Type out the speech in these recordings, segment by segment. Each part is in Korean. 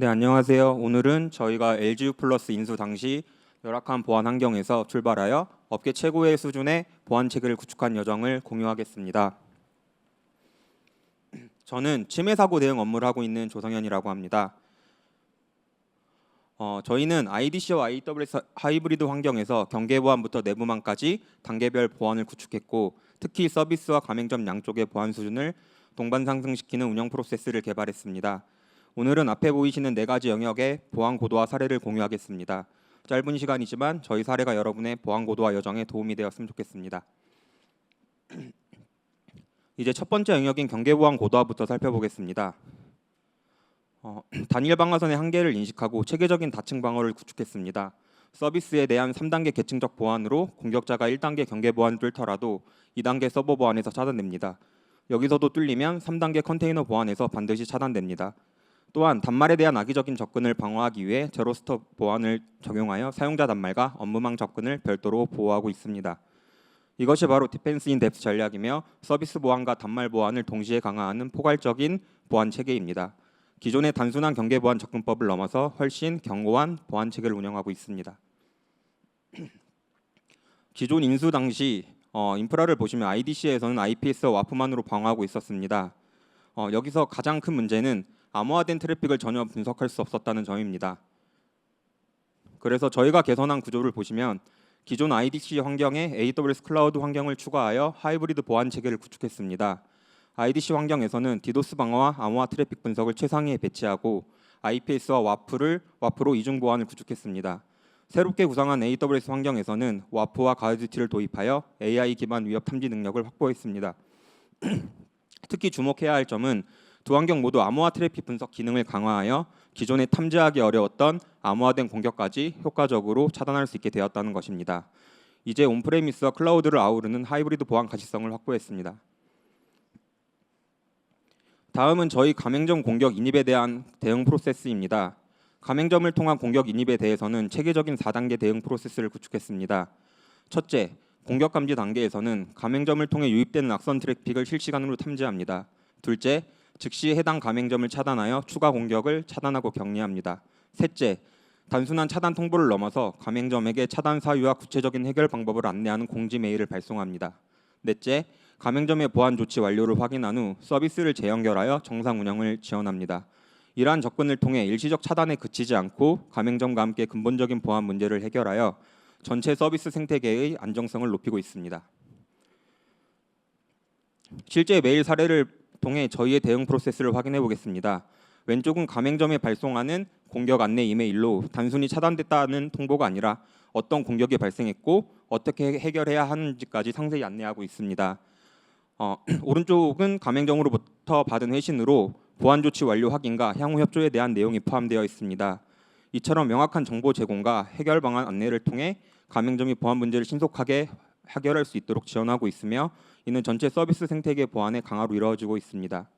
네, 안녕하세요. 오늘은 저희가 LGU 플러스 인수 당시 열악한 보안 환경에서 출발하여 업계 최고의 수준의 보안 체계를 구축한 여정을 공유하겠습니다. 저는 침해 사고 대응 업무를 하고 있는 조성현이라고 합니다. 어, 저희는 IDC와 AWS 하이브리드 환경에서 경계 보안부터 내부망까지 단계별 보안을 구축했고 특히 서비스와 가맹점 양쪽의 보안 수준을 동반 상승시키는 운영 프로세스를 개발했습니다. 오늘은 앞에 보이시는 네 가지 영역의 보안 고도화 사례를 공유하겠습니다. 짧은 시간이지만 저희 사례가 여러분의 보안 고도화 여정에 도움이 되었으면 좋겠습니다. 이제 첫 번째 영역인 경계 보안 고도화부터 살펴보겠습니다. 어, 단일 방어선의 한계를 인식하고 체계적인 다층 방어를 구축했습니다. 서비스에 대한 3단계 계층적 보안으로 공격자가 1단계 경계 보안을 뚫더라도 2단계 서버 보안에서 차단됩니다. 여기서도 뚫리면 3단계 컨테이너 보안에서 반드시 차단됩니다. 또한 단말에 대한 악의적인 접근을 방어하기 위해 제로스톱 보안을 적용하여 사용자 단말과 업무망 접근을 별도로 보호하고 있습니다. 이것이 바로 디펜스 인 뎁스 전략이며 서비스 보안과 단말 보안을 동시에 강화하는 포괄적인 보안 체계입니다. 기존의 단순한 경계 보안 접근법을 넘어서 훨씬 견고한 보안 체계를 운영하고 있습니다. 기존 인수 당시 어, 인프라를 보시면 IDC에서는 IPS와 와프만으로 방어하고 있었습니다. 어, 여기서 가장 큰 문제는 암호화된 트래픽을 전혀 분석할 수 없었다는 점입니다. 그래서 저희가 개선한 구조를 보시면 기존 IDC 환경에 AWS 클라우드 환경을 추가하여 하이브리드 보안 체계를 구축했습니다. IDC 환경에서는 디도스 방어와 암호화 트래픽 분석을 최상위에 배치하고 IPS와 와프를 와프로 이중 보안을 구축했습니다. 새롭게 구상한 AWS 환경에서는 와프와 가이드티를 도입하여 AI 기반 위협 탐지 능력을 확보했습니다. 특히 주목해야 할 점은 두 환경 모두 암호화 트래픽 분석 기능을 강화하여 기존에 탐지하기 어려웠던 암호화된 공격까지 효과적으로 차단할 수 있게 되었다는 것입니다. 이제 온프레미스와 클라우드를 아우르는 하이브리드 보안 가시성을 확보했습니다. 다음은 저희 가맹점 공격 인입에 대한 대응 프로세스입니다. 가맹점을 통한 공격 인입에 대해서는 체계적인 4단계 대응 프로세스를 구축했습니다. 첫째, 공격 감지 단계에서는 가맹점을 통해 유입되는 악선 트래픽을 실시간으로 탐지합니다. 둘째, 즉시 해당 가맹점을 차단하여 추가 공격을 차단하고 격리합니다. 셋째, 단순한 차단 통보를 넘어서 가맹점에게 차단 사유와 구체적인 해결 방법을 안내하는 공지 메일을 발송합니다. 넷째, 가맹점의 보안 조치 완료를 확인한 후 서비스를 재연결하여 정상 운영을 지원합니다. 이러한 접근을 통해 일시적 차단에 그치지 않고 가맹점과 함께 근본적인 보안 문제를 해결하여 전체 서비스 생태계의 안정성을 높이고 있습니다. 실제 메일 사례를 통해 저희의 대응 프로세스를 확인해 보겠습니다. 왼쪽은 가맹점에 발송하는 공격 안내 이메일로 단순히 차단됐다는 통보가 아니라 어떤 공격이 발생했고 어떻게 해결해야 하는지까지 상세히 안내하고 있습니다. 어, 오른쪽은 가맹점으로부터 받은 회신으로 보안 조치 완료 확인과 향후 협조에 대한 내용이 포함되어 있습니다. 이처럼 명확한 정보 제공과 해결 방안 안내를 통해 가맹점이 보안 문제를 신속하게 해결할 수 있도록 지원하고 있으며 이는 전체 서비스 생태계 보안의 강화로 이루어지고 있습니다.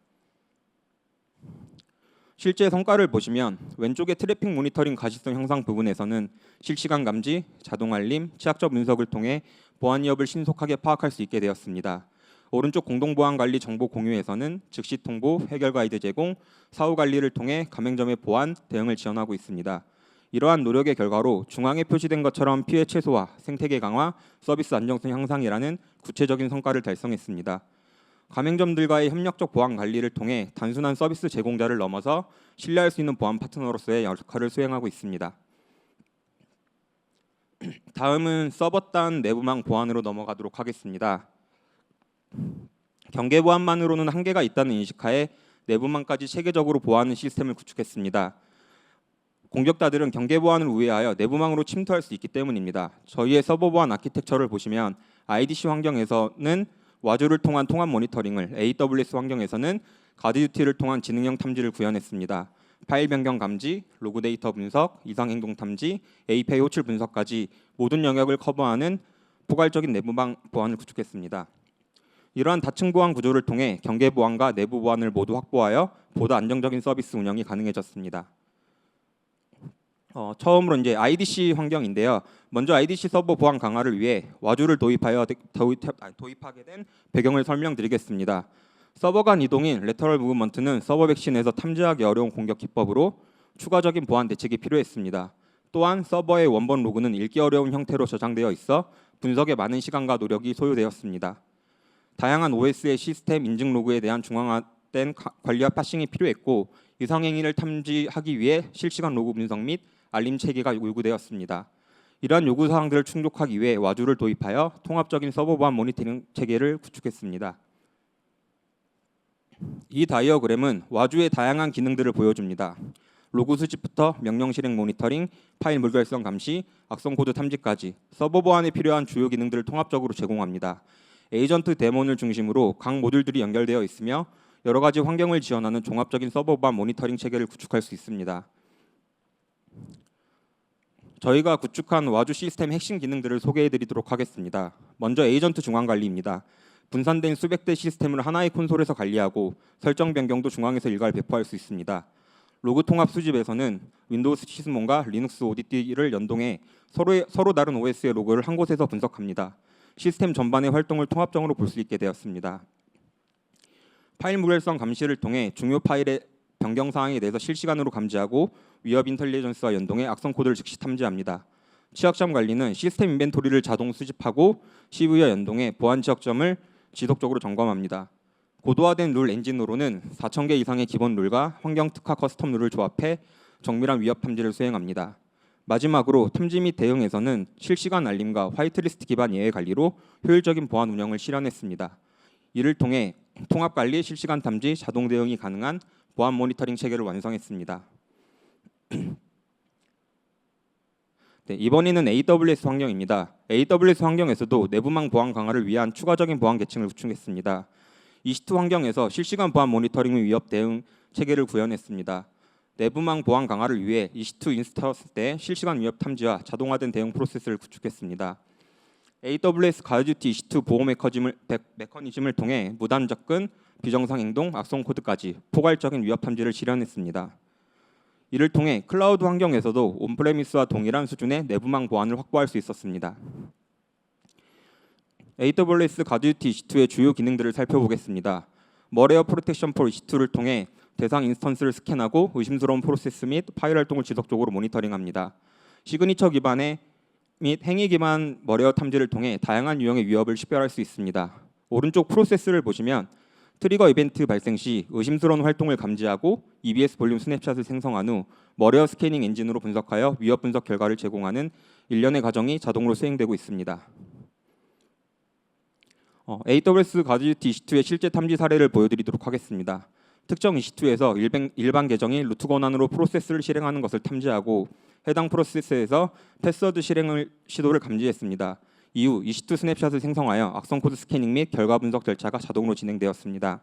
실제 성과를 보시면 왼쪽의 트래픽 모니터링 가시성 향상 부분에서는 실시간 감지, 자동 알림, 취약점 분석을 통해 보안 위협을 신속하게 파악할 수 있게 되었습니다. 오른쪽 공동 보안 관리 정보 공유에서는 즉시 통보, 해결 가이드 제공, 사후 관리를 통해 가맹점의 보안 대응을 지원하고 있습니다. 이러한 노력의 결과로 중앙에 표시된 것처럼 피해 최소화, 생태계 강화, 서비스 안정성 향상이라는 구체적인 성과를 달성했습니다. 가맹점들과의 협력적 보안 관리를 통해 단순한 서비스 제공자를 넘어서 신뢰할 수 있는 보안 파트너로서의 역할을 수행하고 있습니다. 다음은 서버단 내부망 보안으로 넘어가도록 하겠습니다. 경계 보안만으로는 한계가 있다는 인식하에 내부망까지 체계적으로 보호하는 시스템을 구축했습니다. 공격자들은 경계 보안을 우회하여 내부망으로 침투할 수 있기 때문입니다. 저희의 서버 보안 아키텍처를 보시면 IDC 환경에서는 와주를 통한 통합 모니터링을, AWS 환경에서는 가드듀티를 통한 지능형 탐지를 구현했습니다. 파일 변경 감지, 로그 데이터 분석, 이상 행동 탐지, API 호출 분석까지 모든 영역을 커버하는 포괄적인 내부망 보안을 구축했습니다. 이러한 다층 보안 구조를 통해 경계 보안과 내부 보안을 모두 확보하여 보다 안정적인 서비스 운영이 가능해졌습니다. 어, 처음으로 이제 IDC 환경인데요. 먼저 IDC 서버 보안 강화를 위해 와주를 도입하여 도입, 도입 하게 된 배경을 설명드리겠습니다. 서버 간 이동인 레터럴 무브먼트는 서버 백신에서 탐지하기 어려운 공격 기법으로 추가적인 보안 대책이 필요했습니다. 또한 서버의 원본 로그는 읽기 어려운 형태로 저장되어 있어 분석에 많은 시간과 노력이 소요되었습니다. 다양한 OS의 시스템 인증 로그에 대한 중앙화된 가- 관리와 파싱이 필요했고 이상 행위를 탐지하기 위해 실시간 로그 분석 및 알림 체계가 요구되었습니다. 이러한 요구 사항들을 충족하기 위해 와주를 도입하여 통합적인 서버 보안 모니터링 체계를 구축했습니다. 이 다이어그램은 와주의 다양한 기능들을 보여줍니다. 로그 수집부터 명령 실행 모니터링, 파일 무결성 감시, 악성 코드 탐지까지 서버 보안에 필요한 주요 기능들을 통합적으로 제공합니다. 에이전트 데몬을 중심으로 각 모듈들이 연결되어 있으며 여러 가지 환경을 지원하는 종합적인 서버 보안 모니터링 체계를 구축할 수 있습니다. 저희가 구축한 와주 시스템 핵심 기능들을 소개해드리도록 하겠습니다. 먼저 에이전트 중앙 관리입니다. 분산된 수백 대 시스템을 하나의 콘솔에서 관리하고 설정 변경도 중앙에서 일괄 배포할 수 있습니다. 로그 통합 수집에서는 윈도우스 시스몬과 리눅스 ODT를 연동해 서로의, 서로 다른 OS의 로그를 한 곳에서 분석합니다. 시스템 전반의 활동을 통합적으로 볼 수 있게 되었습니다. 파일 무결성 감시를 통해 중요 파일의 변경 사항에 대해서 실시간으로 감지하고 위협 인텔리전스와 연동해 악성 코드를 즉시 탐지합니다. 취약점 관리는 시스템 인벤토리를 자동 수집하고 CV와 연동해 보안 취약점을 지속적으로 점검합니다. 고도화된 룰 엔진으로는 4,000개 이상의 기본 룰과 환경 특화 커스텀 룰을 조합해 정밀한 위협 탐지를 수행합니다. 마지막으로 탐지 및 대응에서는 실시간 알림과 화이트리스트 기반 예외 관리로 효율적인 보안 운영을 실현했습니다. 이를 통해 통합 관리, 실시간 탐지, 자동 대응이 가능한 보안 모니터링 체계를 완성했습니다. 네, 이번에는 AWS 환경입니다. AWS 환경에서도 내부망 보안 강화를 위한 추가적인 보안 계층을 구축했습니다. EC2 환경에서 실시간 보안 모니터링 및 위협 대응 체계를 구현했습니다. 내부망 보안 강화를 위해 EC2 인스턴스 때 실시간 위협 탐지와 자동화된 대응 프로세스를 구축했습니다. AWS 가이드티 EC2 보호 메커니즘을, 메커니즘을 통해 무단 접근, 비정상 행동, 악성 코드까지 포괄적인 위협 탐지를 실현했습니다. 이를 통해 클라우드 환경에서도 온프레미스와 동일한 수준의 내부망 보안을 확보할 수 있었습니다. AWS 가드듀티 EC2의 주요 기능들을 살펴보겠습니다. 머레어 프로텍션 폴 EC2를 통해 대상 인스턴스를 스캔하고 의심스러운 프로세스 및 파일 활동을 지속적으로 모니터링합니다. 시그니처 기반의 및 행위 기반 머레어 탐지를 통해 다양한 유형의 위협을 식별할 수 있습니다. 오른쪽 프로세스를 보시면 트리거 이벤트 발생 시 의심스러운 활동을 감지하고 EBS 볼륨 스냅샷을 생성한 후 머레어 스캐닝 엔진으로 분석하여 위협 분석 결과를 제공하는 일련의 과정이 자동으로 수행되고 있습니다. 어, AWS 가드듀티 EC2의 실제 탐지 사례를 보여드리도록 하겠습니다. 특정 EC2에서 일반, 일반 계정이 루트 권한으로 프로세스를 실행하는 것을 탐지하고 해당 프로세스에서 패스워드 실행을 시도를 감지했습니다. 이후 EC2 스냅샷을 생성하여 악성 코드 스캐닝 및 결과 분석 절차가 자동으로 진행되었습니다.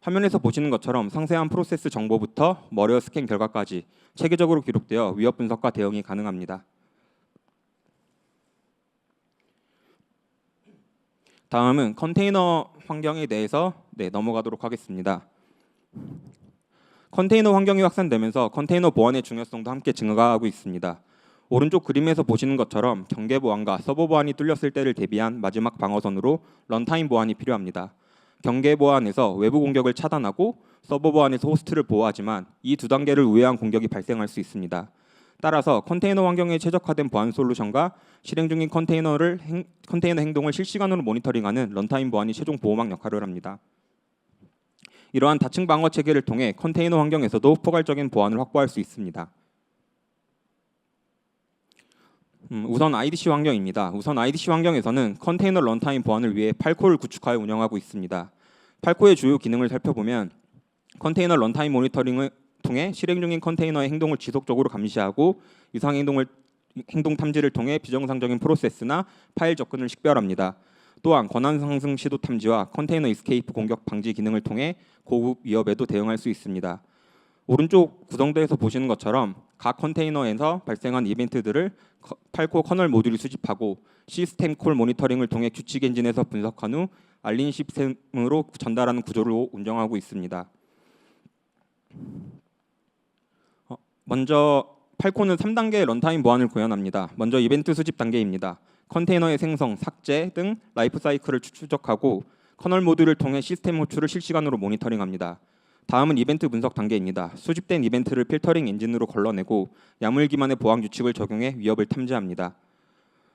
화면에서 보시는 것처럼 상세한 프로세스 정보부터 머리어 스캔 결과까지 체계적으로 기록되어 위협 분석과 대응이 가능합니다. 다음은 컨테이너 환경에 대해서 네, 넘어가도록 하겠습니다. 컨테이너 환경이 확산되면서 컨테이너 보안의 중요성도 함께 증가하고 있습니다. 오른쪽 그림에서 보시는 것처럼 경계 보안과 서버 보안이 뚫렸을 때를 대비한 마지막 방어선으로 런타임 보안이 필요합니다. 경계 보안에서 외부 공격을 차단하고 서버 보안에서 호스트를 보호하지만 이 두 단계를 우회한 공격이 발생할 수 있습니다. 따라서 컨테이너 환경에 최적화된 보안 솔루션과 실행 중인 컨테이너를 행, 컨테이너 행동을 실시간으로 모니터링하는 런타임 보안이 최종 보호막 역할을 합니다. 이러한 다층 방어 체계를 통해 컨테이너 환경에서도 포괄적인 보안을 확보할 수 있습니다. 음, 우선 IDC 환경입니다. 우선 IDC 환경에서는 컨테이너 런타임 보안을 위해 8코를 구축하여 운영하고 있습니다. 8코의 주요 기능을 살펴보면 컨테이너 런타임 모니터링을 통해 실행 중인 컨테이너의 행동을 지속적으로 감시하고 이상 행동을 행동 탐지를 통해 비정상적인 프로세스나 파일 접근을 식별합니다. 또한 권한 상승 시도 탐지와 컨테이너 이스케이프 공격 방지 기능을 통해 고급 위협에도 대응할 수 있습니다. 오른쪽 구성도에서 보시는 것처럼 각 컨테이너에서 발생한 이벤트들을 8코 커널 모듈이 수집하고 시스템 콜 모니터링을 통해 규칙 엔진에서 분석한 후 알린 시스템으로 전달하는 구조로 운영하고 있습니다. 어, 먼저 8코는 3단계 런타임 보안을 구현합니다. 먼저 이벤트 수집 단계입니다. 컨테이너의 생성, 삭제 등 라이프 사이클을 추적하고 커널 모듈을 통해 시스템 호출을 실시간으로 모니터링합니다. 다음은 이벤트 분석 단계입니다. 수집된 이벤트를 필터링 엔진으로 걸러내고 야물 기반의 보안 규칙을 적용해 위협을 탐지합니다.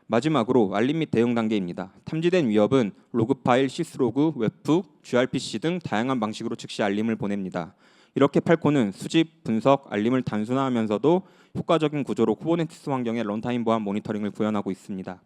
마지막으로 알림 및 대응 단계입니다. 탐지된 위협은 로그 파일, 시스로그, 웹북, gRPC 등 다양한 방식으로 즉시 알림을 보냅니다. 이렇게 팔코는 수집, 분석, 알림을 단순화하면서도 효과적인 구조로 쿠버네티스 환경의 런타임 보안 모니터링을 구현하고 있습니다.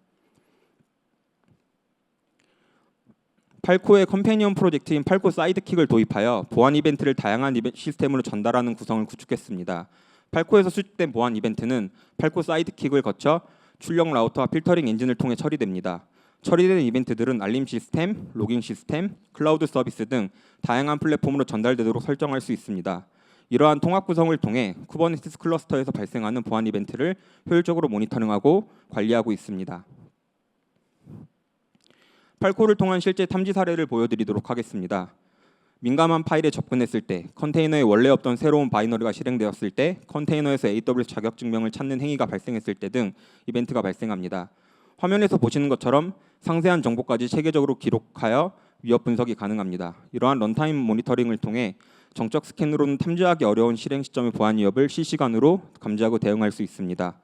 팔코의 컴패니언 프로젝트인 팔코 사이드킥을 도입하여 보안 이벤트를 다양한 이벤- 시스템으로 전달하는 구성을 구축했습니다. 팔코에서 수집된 보안 이벤트는 팔코 사이드킥을 거쳐 출력 라우터와 필터링 엔진을 통해 처리됩니다. 처리된 이벤트들은 알림 시스템, 로깅 시스템, 클라우드 서비스 등 다양한 플랫폼으로 전달되도록 설정할 수 있습니다. 이러한 통합 구성을 통해 쿠버네티스 클러스터에서 발생하는 보안 이벤트를 효율적으로 모니터링하고 관리하고 있습니다. 팔코를 통한 실제 탐지 사례를 보여드리도록 하겠습니다. 민감한 파일에 접근했을 때, 컨테이너에 원래 없던 새로운 바이너리가 실행되었을 때, 컨테이너에서 AWS 자격 증명을 찾는 행위가 발생했을 때 등 이벤트가 발생합니다. 화면에서 보시는 것처럼 상세한 정보까지 체계적으로 기록하여 위협 분석이 가능합니다. 이러한 런타임 모니터링을 통해 정적 스캔으로는 탐지하기 어려운 실행 시점의 보안 위협을 실시간으로 감지하고 대응할 수 있습니다.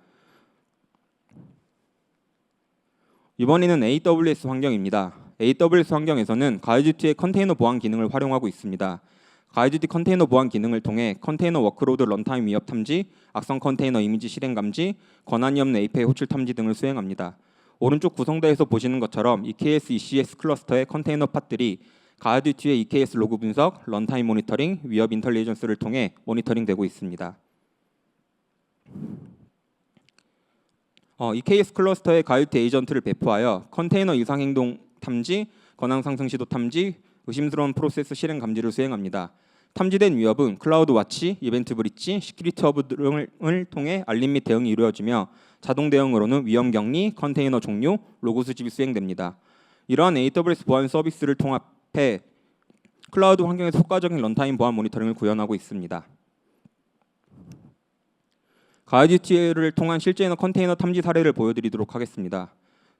이번에는 AWS 환경입니다. AWS 환경에서는 가이드티의 컨테이너 보안 기능을 활용하고 있습니다. 가이드티 컨테이너 보안 기능을 통해 컨테이너 워크로드 런타임 위협 탐지, 악성 컨테이너 이미지 실행 감지, 권한이 없는 API 호출 탐지 등을 수행합니다. 오른쪽 구성대에서 보시는 것처럼 EKS, ECS 클러스터의 컨테이너 팟들이 가이드티의 EKS 로그 분석, 런타임 모니터링, 위협 인텔리전스를 통해 모니터링되고 있습니다. 어, EKS 클러스터의 가이드 에이전트를 배포하여 컨테이너 이상 행동 탐지, 권한 상승 시도 탐지, 의심스러운 프로세스 실행 감지를 수행합니다. 탐지된 위협은 클라우드 와치, 이벤트 브리치, 시큐리티 허브 등을 통해 알림 및 대응이 이루어지며 자동 대응으로는 위험 격리, 컨테이너 종류, 로그 수집이 수행됩니다. 이러한 AWS 보안 서비스를 통합해 클라우드 환경에서 효과적인 런타임 보안 모니터링을 구현하고 있습니다. 가이드티를 통한 실제의 컨테이너 탐지 사례를 보여드리도록 하겠습니다.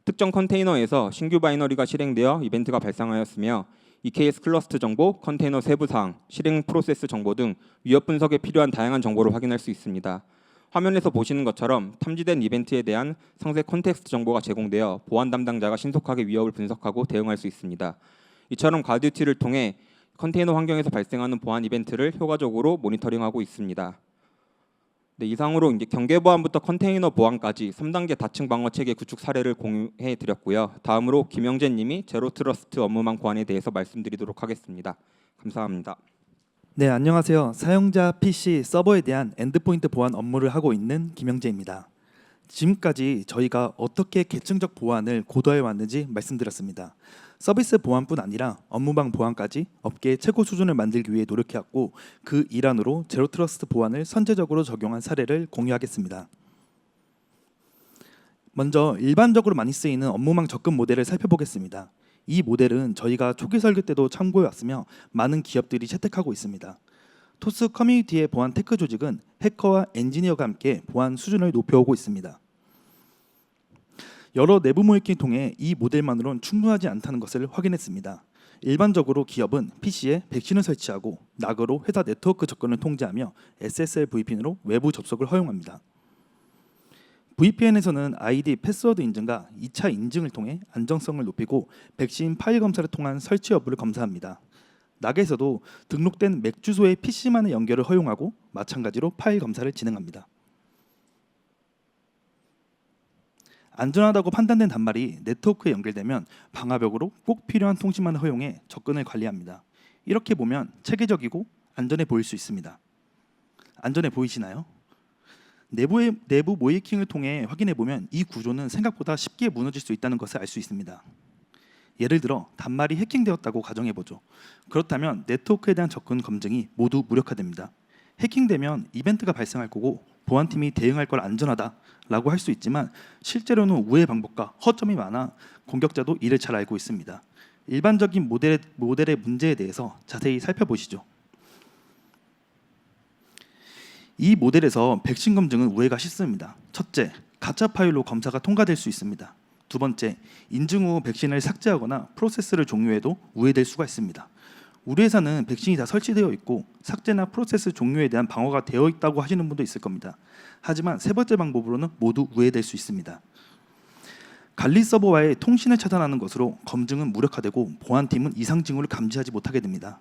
특정 컨테이너에서 신규 바이너리가 실행되어 이벤트가 발생하였으며 EKS 클러스터 정보, 컨테이너 세부 사항, 실행 프로세스 정보 등 위협 분석에 필요한 다양한 정보를 확인할 수 있습니다. 화면에서 보시는 것처럼 탐지된 이벤트에 대한 상세 컨텍스트 정보가 제공되어 보안 담당자가 신속하게 위협을 분석하고 대응할 수 있습니다. 이처럼 가이드티를 통해 컨테이너 환경에서 발생하는 보안 이벤트를 효과적으로 모니터링하고 있습니다. 네, 이상으로 이제 경계 보안부터 컨테이너 보안까지 3단계 다층 방어 체계 구축 사례를 공유해 드렸고요. 다음으로 김영재 님이 제로 트러스트 업무망 보안에 대해서 말씀드리도록 하겠습니다. 감사합니다. 네, 안녕하세요. 사용자 PC 서버에 대한 엔드포인트 보안 업무를 하고 있는 김영재입니다. 지금까지 저희가 어떻게 계층적 보안을 고도화해 왔는지 말씀드렸습니다. 서비스 보안뿐 아니라 업무방 보안까지 업계의 최고 수준을 만들기 위해 노력해왔고 그 일환으로 제로 트러스트 보안을 선제적으로 적용한 사례를 공유하겠습니다. 먼저 일반적으로 많이 쓰이는 업무망 접근 모델을 살펴보겠습니다. 이 모델은 저희가 초기 설계 때도 참고해 왔으며 많은 기업들이 채택하고 있습니다. 토스 커뮤니티의 보안 테크 조직은 해커와 엔지니어가 함께 보안 수준을 높여오고 있습니다. 여러 내부 모의킹을 통해 이 모델만으로는 충분하지 않다는 것을 확인했습니다. 일반적으로 기업은 PC에 백신을 설치하고 낙으로 회사 네트워크 접근을 통제하며 SSL VPN으로 외부 접속을 허용합니다. VPN에서는 아이디 패스워드 인증과 2차 인증을 통해 안정성을 높이고 백신 파일 검사를 통한 설치 여부를 검사합니다. 낙에서도 등록된 맥 주소의 PC만의 연결을 허용하고 마찬가지로 파일 검사를 진행합니다. 안전하다고 판단된 단말이 네트워크에 연결되면 방화벽으로 꼭 필요한 통신만을 허용해 접근을 관리합니다. 이렇게 보면 체계적이고 안전해 보일 수 있습니다. 안전해 보이시나요? 내부의 내부 모이킹을 통해 확인해 보면 이 구조는 생각보다 쉽게 무너질 수 있다는 것을 알 수 있습니다. 예를 들어 단말이 해킹되었다고 가정해 보죠. 그렇다면 네트워크에 대한 접근 검증이 모두 무력화됩니다. 해킹되면 이벤트가 발생할 거고 보안팀이 대응할 걸 안전하다라고 할 수 있지만 실제로는 우회 방법과 허점이 많아 공격자도 이를 잘 알고 있습니다. 일반적인 모델의, 모델의 문제에 대해서 자세히 살펴보시죠. 이 모델에서 백신 검증은 우회가 쉽습니다. 첫째, 가짜 파일로 검사가 통과될 수 있습니다. 두 번째, 인증 후 백신을 삭제하거나 프로세스를 종료해도 우회될 수가 있습니다. 우리 회사는 백신이 다 설치되어 있고 삭제나 프로세스 종료에 대한 방어가 되어 있다고 하시는 분도 있을 겁니다. 하지만 세 번째 방법으로는 모두 우회될 수 있습니다. 관리 서버와의 통신을 차단하는 것으로 검증은 무력화되고 보안팀은 이상 징후를 감지하지 못하게 됩니다.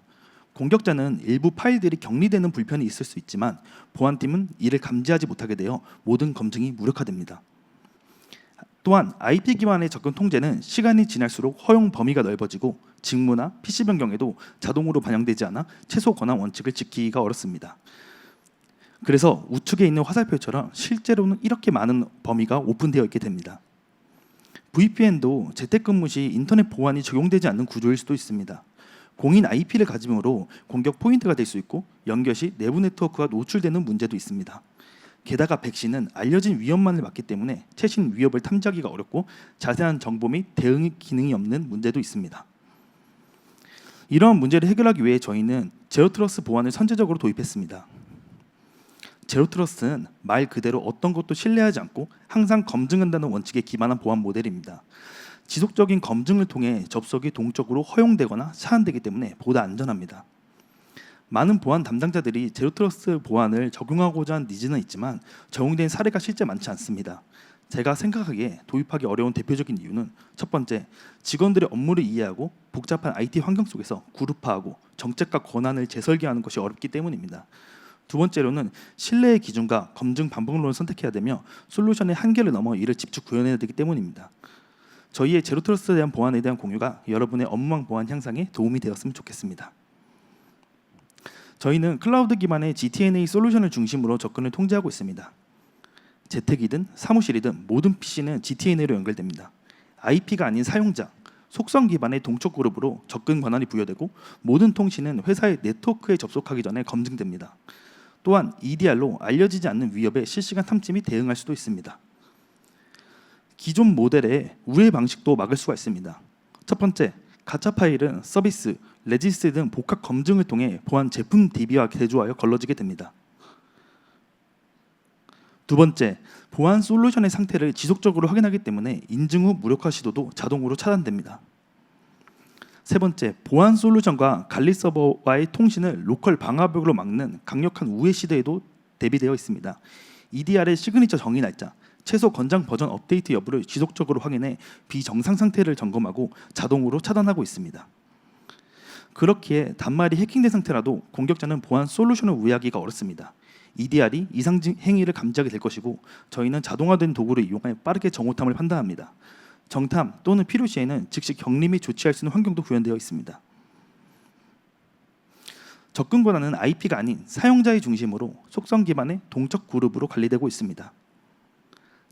공격자는 일부 파일들이 격리되는 불편이 있을 수 있지만 보안팀은 이를 감지하지 못하게 되어 모든 검증이 무력화됩니다. 또한 IP 기반의 접근 통제는 시간이 지날수록 허용 범위가 넓어지고 직무나 PC 변경에도 자동으로 반영되지 않아 최소 권한 원칙을 지키기가 어렵습니다. 그래서 우측에 있는 화살표처럼 실제로는 이렇게 많은 범위가 오픈되어 있게 됩니다. VPN도 재택근무 시 인터넷 보안이 적용되지 않는 구조일 수도 있습니다. 공인 IP를 가짐으로 공격 포인트가 될 수 있고 연결 시 내부 네트워크가 노출되는 문제도 있습니다. 게다가 백신은 알려진 위험만을 막기 때문에 최신 위협을 탐지하기가 어렵고 자세한 정보 및 대응 기능이 없는 문제도 있습니다. 이러한 문제를 해결하기 위해 저희는 제로트러스 보안을 선제적으로 도입했습니다. 제로트러스는 말 그대로 어떤 것도 신뢰하지 않고 항상 검증한다는 원칙에 기반한 보안 모델입니다. 지속적인 검증을 통해 접속이 동적으로 허용되거나 차단되기 때문에 보다 안전합니다. 많은 보안 담당자들이 제로트러스트 보안을 적용하고자 한 니즈는 있지만 적용된 사례가 실제 많지 않습니다. 제가 생각하기에 도입하기 어려운 대표적인 이유는 첫 번째, 직원들의 업무를 이해하고 복잡한 IT 환경 속에서 그룹화하고 정책과 권한을 재설계하는 것이 어렵기 때문입니다. 두 번째로는 신뢰의 기준과 검증 반복론을 선택해야 되며 솔루션의 한계를 넘어 이를 직접 구현해야 되기 때문입니다. 저희의 제로트러스트에 대한 보안에 대한 공유가 여러분의 업무망 보안 향상에 도움이 되었으면 좋겠습니다. 저희는 클라우드 기반의 GTNA 솔루션을 중심으로 접근을 통제하고 있습니다. 재택이든 사무실이든 모든 PC는 GTNA로 연결됩니다. IP가 아닌 사용자, 속성 기반의 동적 그룹으로 접근 권한이 부여되고 모든 통신은 회사의 네트워크에 접속하기 전에 검증됩니다. 또한 EDR로 알려지지 않는 위협에 실시간 및 대응할 수도 있습니다. 기존 모델의 우회 방식도 막을 수가 있습니다. 첫 번째, 가짜 파일은 서비스, 레지스트 등 복합 검증을 통해 보안 제품 DB와 대조하여 걸러지게 됩니다. 두 번째, 보안 솔루션의 상태를 지속적으로 확인하기 때문에 인증 후 무력화 시도도 자동으로 차단됩니다. 세 번째, 보안 솔루션과 관리 서버와의 통신을 로컬 방화벽으로 막는 강력한 우회 시대에도 대비되어 있습니다. EDR의 시그니처 정의 날짜, 최소 권장 버전 업데이트 여부를 지속적으로 확인해 비정상 상태를 점검하고 자동으로 차단하고 있습니다. 그렇기에 단말이 해킹된 상태라도 공격자는 보안 솔루션을 우회하기가 어렵습니다. EDR이 이상 징- 행위를 감지하게 될 것이고 저희는 자동화된 도구를 이용해 빠르게 정오탐을 판단합니다. 정탐 또는 필요 시에는 즉시 격리 및 조치할 수 있는 환경도 구현되어 있습니다. 접근 권한은 IP가 아닌 사용자의 중심으로 속성 기반의 동적 그룹으로 관리되고 있습니다.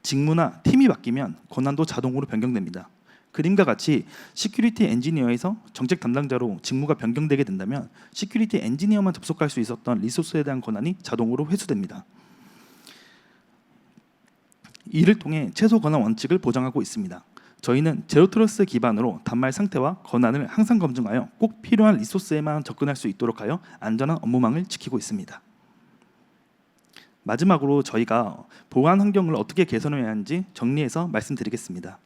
직무나 팀이 바뀌면 권한도 자동으로 변경됩니다. 그림과 같이 시큐리티 엔지니어에서 정책 담당자로 직무가 변경되게 된다면 시큐리티 엔지니어만 접속할 수 있었던 리소스에 대한 권한이 자동으로 회수됩니다. 이를 통해 최소 권한 원칙을 보장하고 있습니다. 저희는 제로트러스 기반으로 단말 상태와 권한을 항상 검증하여 꼭 필요한 리소스에만 접근할 수 있도록 하여 안전한 업무망을 지키고 있습니다. 마지막으로 저희가 보안 환경을 어떻게 개선해야 하는지 정리해서 말씀드리겠습니다.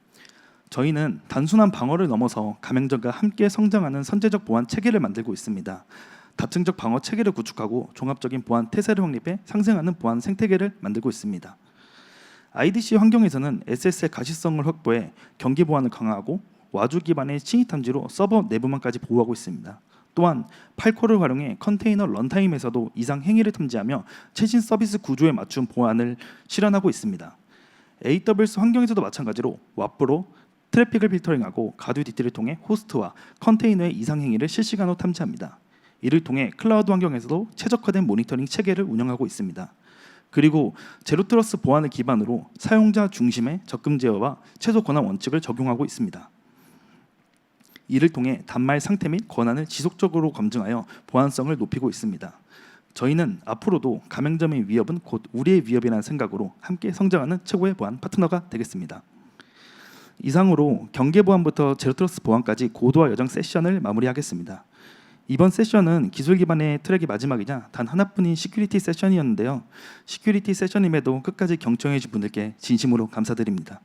저희는 단순한 방어를 넘어서 가맹점과 함께 성장하는 선제적 보안 체계를 만들고 있습니다. 다층적 방어 체계를 구축하고 종합적인 보안 태세를 확립해 상생하는 보안 생태계를 만들고 있습니다. IDC 환경에서는 SSL 가시성을 확보해 경기 보안을 강화하고 와주 기반의 침입 탐지로 서버 내부만까지 보호하고 있습니다. 또한 팔코를 활용해 컨테이너 런타임에서도 이상 행위를 탐지하며 최신 서비스 구조에 맞춘 보안을 실현하고 있습니다. AWS 환경에서도 마찬가지로 왑으로 트래픽을 필터링하고 가듀 디티를 통해 호스트와 컨테이너의 이상 행위를 실시간으로 탐지합니다. 이를 통해 클라우드 환경에서도 최적화된 모니터링 체계를 운영하고 있습니다. 그리고 제로트러스 보안을 기반으로 사용자 중심의 접근 제어와 최소 권한 원칙을 적용하고 있습니다. 이를 통해 단말 상태 및 권한을 지속적으로 검증하여 보안성을 높이고 있습니다. 저희는 앞으로도 가맹점의 위협은 곧 우리의 위협이라는 생각으로 함께 성장하는 최고의 보안 파트너가 되겠습니다. 이상으로 경계 보안부터 제로트러스 보안까지 고도화 여정 세션을 마무리하겠습니다. 이번 세션은 기술 기반의 트랙이 마지막이자 단 하나뿐인 시큐리티 세션이었는데요. 시큐리티 세션임에도 끝까지 경청해 주신 분들께 진심으로 감사드립니다.